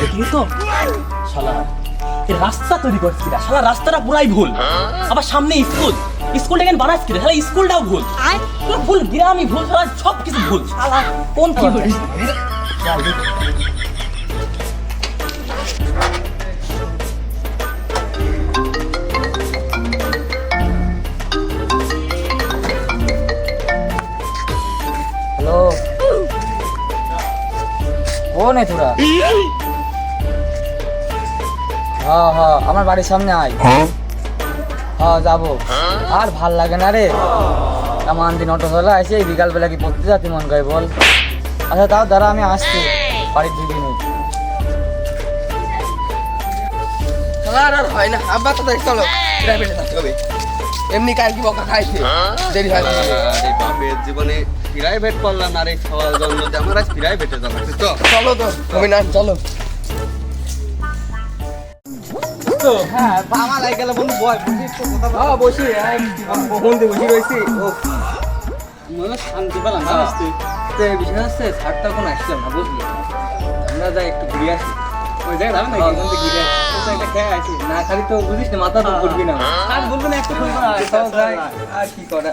দেখলি তো? শালা রাস্তা তৈরি করছি শালা রাস্তাটা পুরাই ভুল। আবার সামনে স্কুল। স্কুলটা কেন বানাচ্ছি না শালা স্কুলটাও ভুল। ভুল গ্রামই ভুল শালা সব কিছু ভুল। শালা কোন কি হ্যালো কোন এ তোরা। হ্যাঁ হ্যাঁ আমার বাড়ির সামনে আয়। হ্যাঁ? যাব। আর ভালো লাগে না রে। এমন দিন অটো চলে আসে বিকালবেলা কি পড়তে যাতি মন করে বল। আচ্ছা তাও দাঁড়া আমি আসছি বাড়ির দুই দিন আর আর হয় না। আব্বা তো দেখ চলো প্রাইভেটে থাকতে হবে। এমনি কার কি বকা খাইছে? দেরি হয় আরে বাপের জীবনে প্রাইভেট পড়লাম না রে খাওয়ার জন্য আমার আজ প্রাইভেটে যাব। তো চলো তো তুমি না চলো। হ্যাঁ বাবা লাগে গেল বন্ধু বয় তো হ্যাঁ বসি বসি বসি রয়েছি। ও মনে শান্তি পেলাম জানিস তুই তো বিষয় হচ্ছে আসলাম না বুঝলি? আমরা যাই একটু ঘুরে আসি। ওই জায়গায় যাবে নাকি? এখান থেকে ঘিরে তো একটা খেয়ে আসি। না খালি তো বুঝিস না মাথা তো ঘুরবি না। আর বলব না একটু না। আর কি করা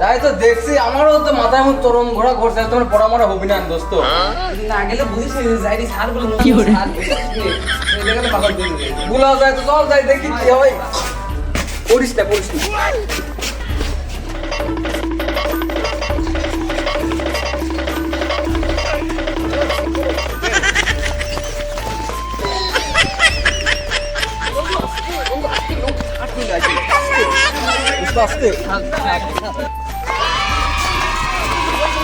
তাই তো দেখছি আমারও তো মাথায় এমন তরম ঘোরা ঘুরছে তোমার পড়ামরা হবি না দোস্ত। না গেলে বুঝিস যাইনি সারগুলো কি করে ভুলা যায় তো চল যাই দেখি কি হয়। করিস না করিস না।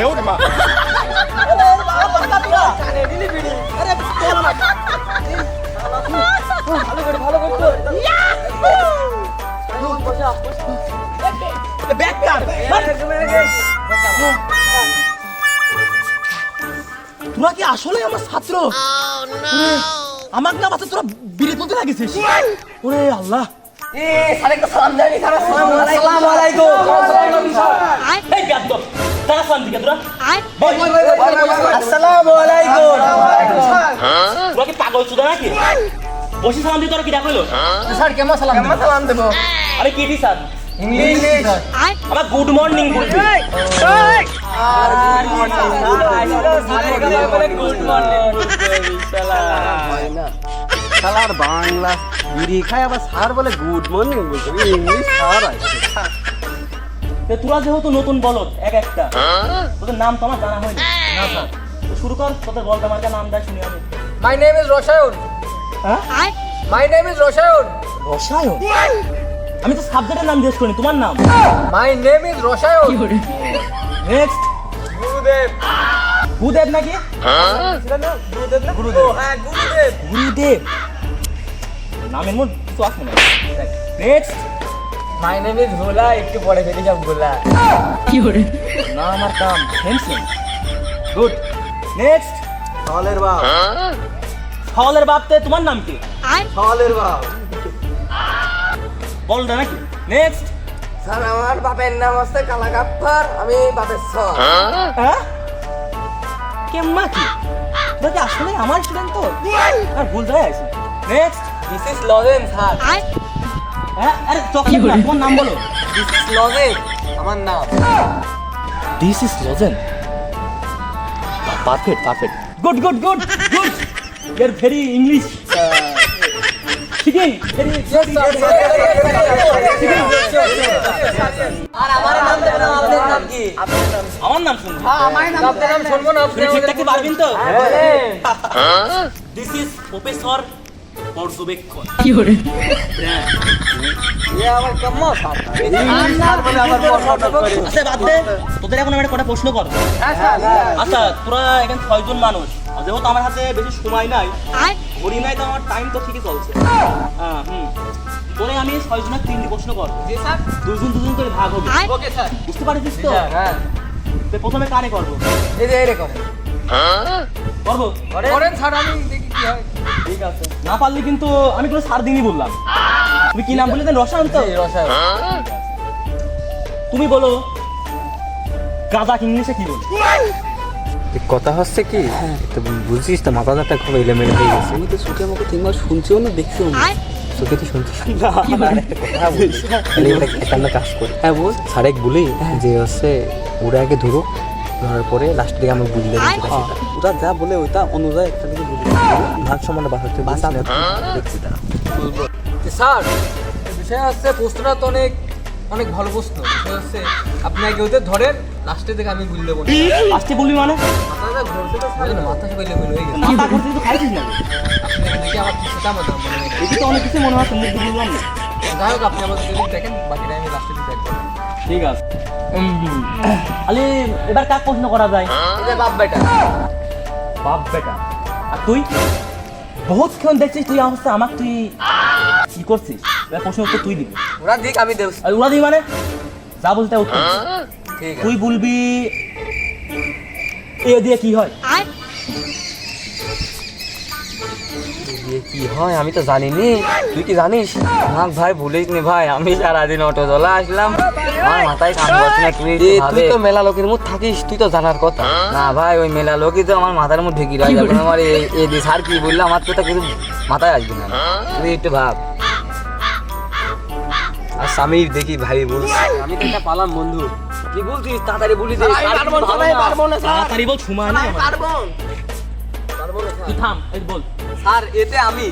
শাস্তি দেবো না তোরা কি আসলে আমার ছাত্র। ওরে, আমাকে না বাচ্চা তোরা বিড়ি তুলতে লাগিয়েছিস। ওরে আল্লাহ। এই তারা? সান দিকে তোরা আসসালামু আলাইকুম। তোরা কি পাগল চুদা নাকি? বসে সালাম দিয়ে তোরা কি ডাকলো স্যার কেমন সালাম কেমন সালাম দেবো আমি কি স্যার? ইংলিশ। আমার গুড মর্নিং বলবি। শালার বাংলা বিড়ি খায় আবার স্যার বলে গুড মর্নিং বলছে ইংলিশ স্যার আছে। তোরা যেহেতু নতুন বলদ এক একটা তোদের নাম তো আমার জানা হয়নি। না স্যার। শুরু কর তোদের বলতে মার্কা নাম দেয় শুনি আমি। মাই নেম ইজ রসায়ন হ্যাঁ? মাই নেম ইজ রসায়ন রসায়ন আমি তো সাবজেক্টের নাম জিজ্ঞেস করিনি তোমার নাম? মাই নেম ইজ রসায়ন নেক্সট গুরুদেব। গুরুদেব নাকি? গুরুদেব না? গুরুদেব। হ্যাঁ গুরুদেব। গুরুদেব। নামের মধ্যে কিছু আসবে না next my name is Bhola একটু পরে ফেলে যাব ভোলা না আমার নাম হেমসেন গুড নেক্সট সওয়ালের বাপ। সওয়ালের বাপতে তোমার নাম কি? সওয়ালের বাপ। বল না নাকি? নেক্সট স্যার আমার বাপের নাম হচ্ছে কালা আমি বাপের সর হ্যাঁ? কেম্মা কি? তোরা আসলে আমার স্টুডেন্ট তো? আর ভুল যায় আছে next this is lozenge sir হ্যাঁ আরে চকলেট না তোমার নাম বলো। দিস ইজ লজেন আমার নাম। This is lozenge perfect perfect good good good good year very English ঠিকই ভেরি আর আমার নাম দেবেন আপনার নাম কি? আমার নাম শুনুন আপনার নাম শুনব না আপনি ঠিকঠাক কি পারবেন তো? দিস ইজ প্রফেসর পর্যবেক্ষণ। করে আচ্ছা তোদের এখন একটা কটা প্রশ্ন করব। আচ্ছা তোরা এখানে ছয়জন মানুষ যেহেতু আমার হাতে বেশি সময় নাই ঘড়ি নাই তো আমার টাইম তো ঠিকই চলছে। হ্যাঁ হুম। তোরে আমি ছয়জনের তিনটি প্রশ্ন করব। দুজন দুজন করে ভাগ হবে। Okay sir. বুঝতে পারছিস তো? হ্যাঁ। প্রথমে কারে করব? এই যে করব? করেন স্যার আমি ঠিক আছে। না পারলে কিন্তু আমি কোনো সার দিনই বললাম। তুমি কি নাম দেন? রসায়ন তো? রসায়ন। তুমি বলো গাঁদা ইংলিশে কি বলে? কথা হচ্ছে কি? তো বুঝছিস তো মাথা খুব এলোমেলো হয়ে গেছে। আমি তো সুখে মুখে তিনবার শুনছিও না দেখছিও না। সুখে তো শুনছিস একটা কাজ করি। হ্যাঁ বল। সারেক বলি যে হচ্ছে ওরা আগে ধরো ধরার পরে লাস্ট দিকে আমরা বুঝলে ওরা যা বলে ওইটা অনুযায়ী একটা দিকে বুঝলে ভাগ সমানে বাসাতে বাসা দেখছি তারা স্যার বিষয় হচ্ছে প্রশ্নটা তো অনেক অনেক ভালো প্রশ্ন। হচ্ছে আপনি আগে ওদের ধরেন লাস্টে থেকে আমি বুঝলে বলি আসতে বলবি মানে? মাথাটা ঘুরতে তো মাথা সবাই হয়ে গেছে। মাথা ঘুরতে তো খাইছিস না দেখে আমার সেটা আমার মনে হয়। তো অনেক কিছু মনে হয় তুমি বুঝলাম না। যাই হোক আপনি আমাদের যদি দেখেন বাকিটা আমি লাস্টে দিকে দেখব। ঠিক আছে। আলে এবার কাক প্রশ্ন করা যায়? বাপ বেটা। বাপ বেটা। আর তুই? বহুতক্ষণ দেখছিস তুই অবস্থা আমাকে তুই কি করছিস? এবার প্রশ্ন উত্তর তুই দিবি। ওরা দিক আমি দেব। আর ওরা দিবি মানে? যা বলতে উত্তর। তুই বলবি এ দিয়ে কি হয়? দিয়ে কি হয় আমি তো জানি নি তুই কি জানিস? না ভাই ভুলিস নি ভাই আমি সারাদিন অটো চলা আসলাম। আমার মাথায় কাম করছে না তুই তুই তো মেলা লোকের মুখ থাকিস তুই তো জানার কথা। না ভাই ওই মেলা লোকই তো আমার মাথার মধ্যে ঢেকি রাখে। এখন আমার এই যে স্যার কি বলল আমার তো কিছু মাথায় আসবে না। তুই একটু ভাব। আর স্বামীর দেখি ভাই বল আমি তো একটা পালাম বন্ধু। কি বলছিস? তাড়াতাড়ি বলি দে তাড়াতাড়ি বল সময় নেই আমার। তুই থাম এই বল। স্যার এতে আমি।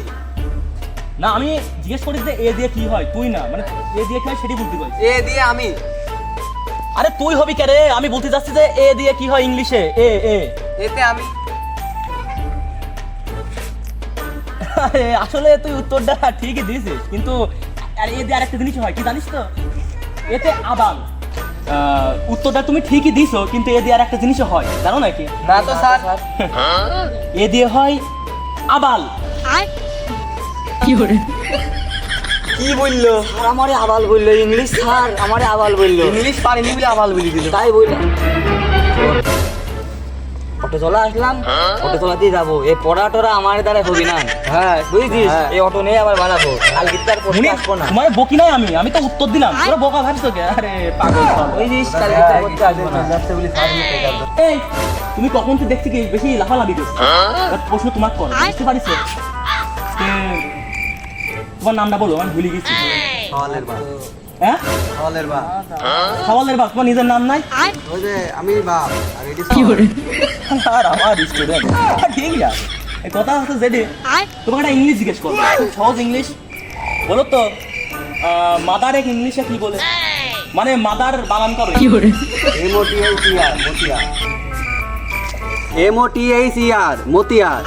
না আমি জিজ্ঞেস করি যে এ দিয়ে কি হয় তুই না। মানে এ দিয়ে কি হয় সেটি বলতে এ দিয়ে আমি। আরে তুই হবি কে রে? আমি বলতে যাচ্ছি যে এ দিয়ে কি হয় ইংলিশে? এ এ। এতে আমি। আরে আসলে তুই উত্তরটা ঠিকই দিয়েছিস কিন্তু আর এ দিয়ে আরেকটা জিনিস হয় কি জানিস তো? এতে আহ, উত্তরটা তুমি ঠিকই দিছো কিন্তু এ দিয়ে আর একটা জিনিসও হয় জানো নাকি? না তো স্যার। এ দিয়ে হয় আবাল। কি বলল? স্যার আমারে আবাল বলল ইংলিশ স্যার আমারে আবাল বলল। ইংলিশ পারিনি বলে আবাল বলে দিল। তাই বলল। অটো চলা আসলাম অটো চলাতেই যাব। এই পড়া টরা আমার দ্বারা হবি না। হ্যাঁ বুঝছিস? এই অটো নিয়ে আবার বানাবো। তার পড়তে আসব না। তোমার বকি নাই আমি? আমি তো উত্তর দিলাম। তোরা বোকা ভাবছ কে আরে পাগল জিনিস কালকে তার পড়তে আসব না। এই তুমি কখন তো দেখছি কি বেশি লাফালাফি করছ? প্রশ্ন তোমার কর বুঝতে পারিস তোমার নামটা বলো আমি ভুলে গেছি। হ্যাঁ? বাপ। তোমার নিজের নাম নাই? ওই যে আমি বাপ আর এটি আর আমার স্টুডেন্ট ঠিক আছে এই কথা হচ্ছে যেটি তোমাকে একটা ইংলিশ জিজ্ঞেস করব। খুব সহজ ইংলিশ বলো তো মাদার এক ইংলিশে কি বলে? মানে মাদার বানান করো। এমওটিআইসিআর মতিয়ার। এমওটিআইসিআর মতিয়ার।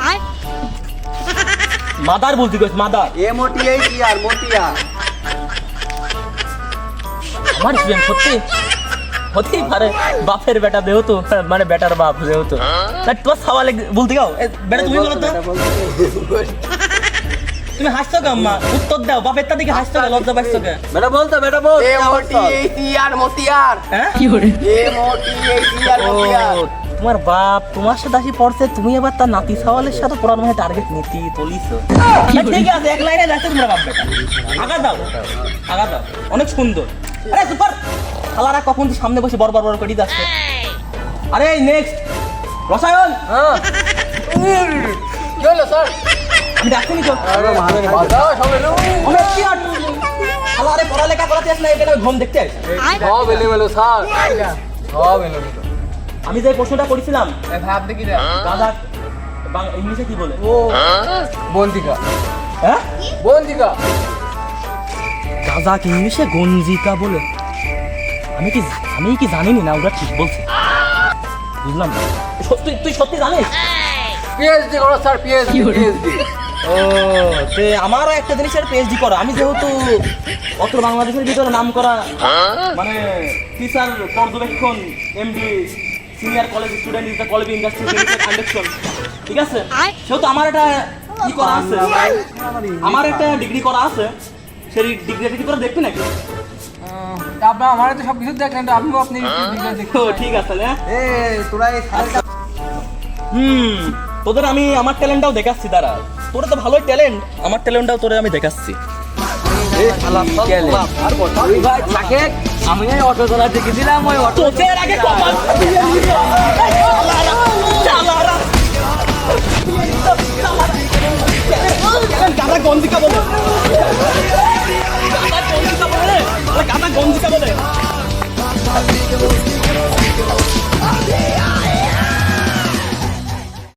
মাদার বলতে গেছ মাদার এমওটিআইসিআর মতিয়ার। আমার স্টুডেন্ট সত্যি হতেই পারে। বাপের বেটা যেহেতু মানে বেটার বাপ যেহেতু। তোমার সওয়ালে বলতে গাও বেটা তুমি বলো তো। তুমি হাসছো কে আম্মা উত্তর দাও বাপের তা দিকে হাসছো কে লজ্জা পাইছো কে বেটা বলতো বেটা বল। এমওটিআইসিআর মতিয়ার। হ্যাঁ? এমওটিআইসিআর ও, তোমার বাপ তোমার সাথে আসি পড়ছে তুমি এবার তার নাতি সওয়ালের সাথে পড়ার মানে টার্গেট নীতি তুলিছো। ঠিক আছে এক লাইনে যাচ্ছে তোমরা বাপ বেটা। আগা দাও আগা দাও। অনেক সুন্দর। আরে সুপার খালারা কখন তো সামনে বসে বড় বড় বড় করে যাচ্ছে আরে নেক্সট রসায়ন। হ্যাঁ। কি হলো স্যার। আমি ডাকছিনি তো অনেক কি আর খালা আরে পড়ালেখা করাতে আসলে এখানে ঘুম দেখতে? আসি সব এলোমেলো স্যার। সব এলোমেলো। আমি যে প্রশ্নটা করেছিলাম ভাই আপনি কি বাং- ইংলিশে কি বলে? ও বন্দিকা হ্যাঁ? বন্দিকা কাজাক ইংলিশে গঞ্জিকা বলে? আমি কি আমি কি জানিনি না? ওরা ঠিক বলছে। বুঝলাম না। সত্যি তুই সত্যি জানিস? পিএইচডি করো স্যার পিএইচডি পিএইচডি ও তে আমারও একটা জিনিসের পিএইচডি করা। আমি যেহেতু অত্র বাংলাদেশের ভিতরে নাম করা মানে টিচার পর্যবেক্ষণ MD senior college student is the college industry collection ঠিক আছে? সেহেতু আমার একটা কি করা আছে। আমার একটা ডিগ্রি করা আছে। সেই ডিগ্রিটা কি তোরা দেখবি নাকি? আপনার আমার তো সব কিছু দেখলেন তো আপনিও আপনি ও ঠিক আছে তাহলে হ্যাঁ? এ তোরা এই হুম তোদের আমি আমার ট্যালেন্টটাও দেখাচ্ছি দাঁড়া। তোরা তো ভালোই ট্যালেন্ট আমার ট্যালেন্টটাও তোরে আমি দেখাচ্ছি। আমি অটো চালা দেখেছিলাম ওই অটো আগে চালারা। গাদা গঞ্জিকা বলে। গাদা গঞ্জিকা বলে।